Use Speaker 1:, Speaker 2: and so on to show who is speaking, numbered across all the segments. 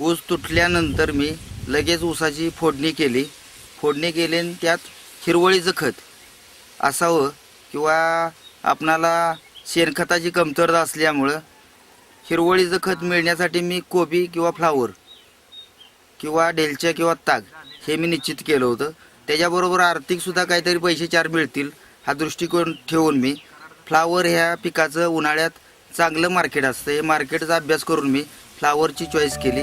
Speaker 1: ऊस तुटल्यानंतर मी लगेच ऊसाची फोडणी केली. फोडणी केली आणि त्यात हिरवळीचं खत असावं किंवा आपणाला शेणखताची कमतरता असल्यामुळं हिरवळीचं खत मिळण्यासाठी मी कोबी किंवा फ्लावर किंवा डेलच्या किंवा ताग हे मी निश्चित केलं होतं. त्याच्याबरोबर आर्थिकसुद्धा काहीतरी पैसे चार मिळतील हा दृष्टिकोन ठेवून मी फ्लावर ह्या पिकाचं उन्हाळ्यात चांगलं मार्केट असतं. हे मार्केटचा अभ्यास करून मी फ्लावरची चॉईस केली.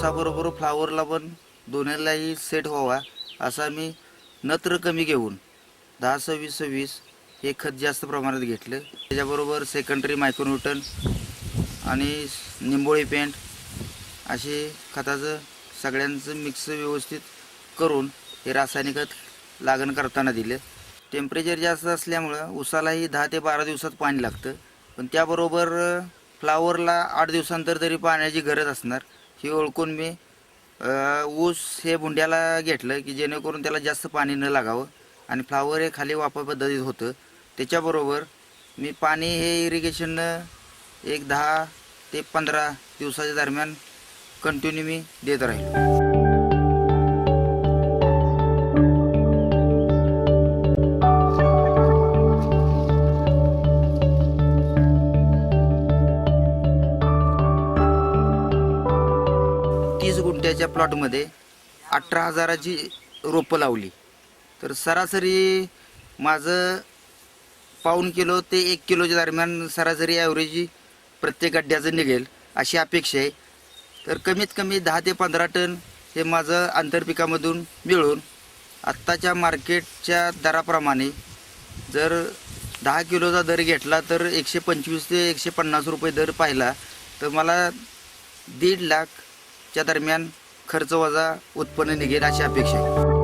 Speaker 1: उसाबरोबर फ्लावरला पण दोन्हीलाही सेट व्हावा असा मी नत्र कमी घेऊन दहा सव्वीस सव्वीस हे खत जास्त प्रमाणात घेतलं. त्याच्याबरोबर सेकंडरी मायक्रोन्यूटन आणि निंबोळी पेंट असे खताचं सगळ्यांचं मिक्स व्यवस्थित करून हे रासायनिक खत लागण करताना दिलं. टेम्परेचर जास्त असल्यामुळं उसालाही दहा ते बारा दिवसात पाणी लागतं. पण त्याबरोबर फ्लावरला आठ दिवसांतर तरी पाण्याची गरज असणार. ही ओळखून मी ऊस हे बुंड्याला घेतलं की जेणेकरून त्याला जास्त पाणी न लागावं आणि फ्लावर हे खाली वापर पद्धतीत होतं. त्याच्याबरोबर मी पाणी हे इरिगेशननं एक दहा ते पंधरा दिवसाच्या दरम्यान कंटिन्यू मी देत राहील. तीस गुंठ्याच्या प्लॉटमध्ये अठरा हजाराची रोपं लावली. तर सरासरी माझं पाऊण किलो ते एक किलोच्या दरम्यान सरासरी ॲव्हरेज प्रत्येक गड्ड्याचं निघेल अशी अपेक्षा आहे. तर कमीत कमी दहा ते पंधरा टन हे माझं आंतरपिकामधून मिळून आत्ताच्या मार्केटच्या दराप्रमाणे जर दहा किलोचा दर घेतला तर एकशे पंचवीस ते एकशे पन्नास रुपये दर पाहिला तर मला दीड लाख च्या दरम्यान खर्च वजा उत्पन्न निघेल अशी अपेक्षा आहे.